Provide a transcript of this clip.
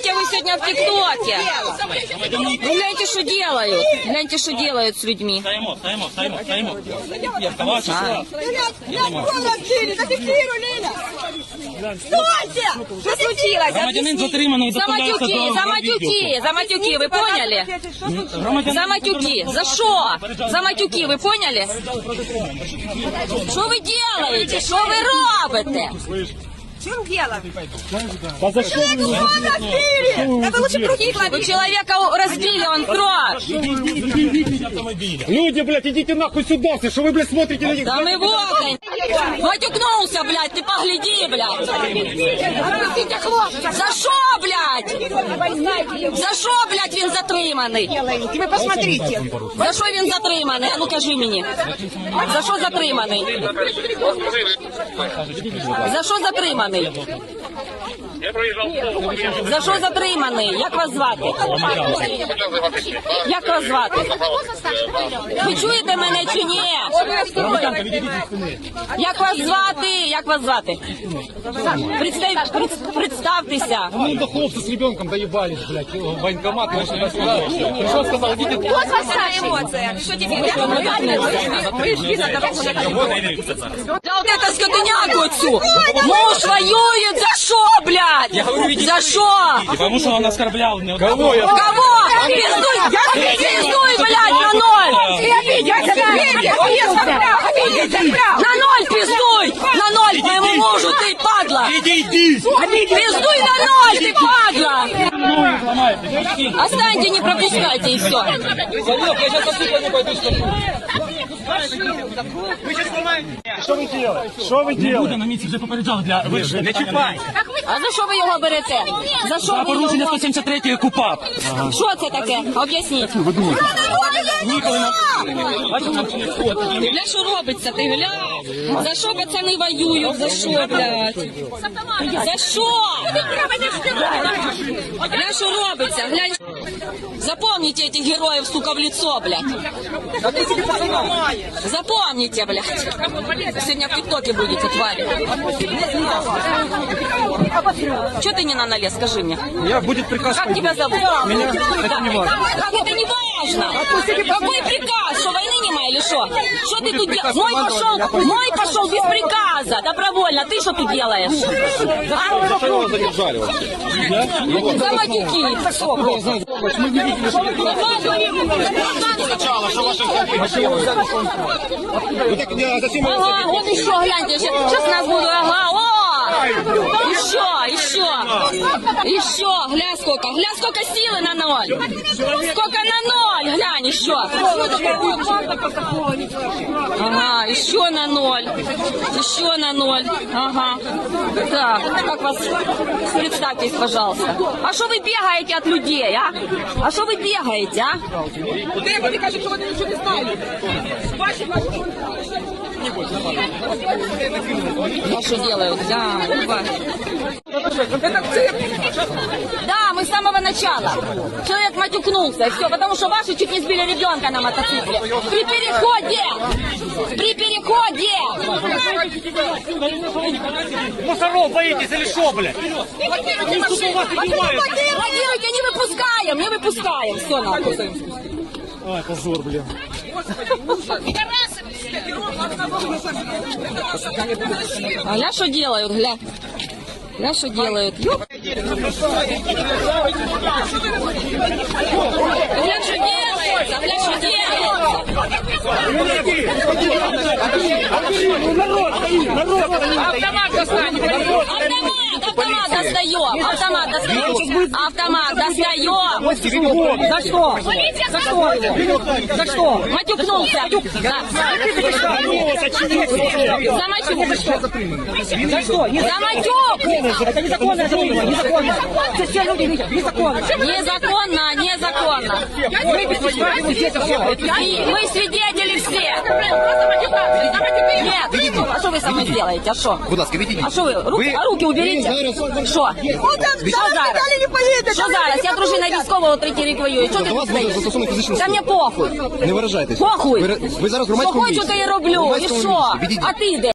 Посмотрите, вы сегодня в ТикТоке. Вы гляньте, что делают. Гляньте, что делают с людьми. Стоїмо, стоїмо, стоїмо, стоїмо. Євка, ваша сила. Стойте! Что случилось? Громадянин затриманий, За доставляється матюки, до за відділку. матюки, за матюки, вы поняли? Громадянин За матюки. За что? За матюки, вы поняли? Что вы делаете? Что вы робите? В чем дело? А за что вы его Да вы лучше круги Вы человека разбили, он кровь. Люди, блядь, идите нахуй сюда, все, что вы, блядь, смотрите на них? Да мы вот. Матюкнулся, блядь, ты погляди, блядь. За що, блядь? За що, блядь, він затриманий? Вы посмотрите. За що він затриманий? А ну кажи мені. За що затриманий? За що затриманий? 没有 За що затриманий? Як вас звати? Як вас звати? Ви чуєте мене чи ні? Як вас звати? Як вас звати? Представ... пред- Представтеся. Ну, да хлопцы с ребенком доебались, блядь, в военкомат, начали сюда. Пришел, сказал, идите. Вот ваша эмоция. Что теперь? Да вот это скотыняку отцу! Муж воюет за что, блядь? За что? Тому що він оскорбляв не Кого я? Кого? Пиздуй! Пиздуй, блядь, на ноль! На ноль пиздуй! На ноль моему мужу, ты падла! Пиздуй на ноль, ты падла! Останьте, не пропускайте и все. Что вы делаете? Что вы делаете? Буде на місці, вже попереджали для вишки. Не чіпай. А за що ви його берете? За що За ви порушення його? 173 КУПАП. Що це таке? Об'ясніть. Там через ход. Бля, що робиться, ти гля? За що пацани воюють? За що, блядь? За що? Бля, що робиться? Глянь. Запомните этих героев, сука, в лицо, блядь. Запомните, блядь. Сегодня в ТикТоке будете, твари. Че ты не на налез, скажи мне? Я будет приказ. Как тебя зовут? Меня? Это не важно. Как это не важно? Какой приказ? Что, войны нема или что? Что ты тут делаешь? Мой пошел, мой пошел без приказа, добровольно. Ты что тут делаешь? А? За что его задержали вообще? За матюки. Ну так, я зачем его Ага, вот еще, гляньте, сейчас нас буду, ага, о! Еще, еще, еще, гля сколько, гля сколько силы на ноль. Сколько на ноль, глянь, еще. Ага, еще на ноль, еще на ноль, ага. Так, как вас, представьтесь, пожалуйста. А что вы бегаете от людей, а? А что вы бегаете, а? А что делают? Да, оба. Да, мы с самого начала. Человек матюкнулся, и все, потому что ваши чуть не сбили ребенка на мотоцикле. При переходе! При переходе! Мусоров боитесь или что, блядь? Блокируйте, не выпускаем, не выпускаем. Все, нахуй. Ай, позор, блин. А гля, что делают, гля. Гля, что делают. Ёп. Что делается, гля, что делается. Автомат, автомат достаем, автомат достаем, автомат достаем. За что? За что? За что? Матюкнулся. За матюк. За что? За матюк. Это незаконное затримание, незаконно. Все, все люди незаконно. Незаконно, незаконно. Мы здесь все. Мы свидетели все. А что вы со? А что? Будь ласка, відійдіть. А що ви? Руки, а руки уберіть. Що? Що зараз? Що зараз? Я дружина військового третій рік воюю. Ти До тут стоїш? Та мені похуй. Не виражайтесь. Похуй. Ви, ви зараз Що громадському хочу, то і роблю. І що? А ти де?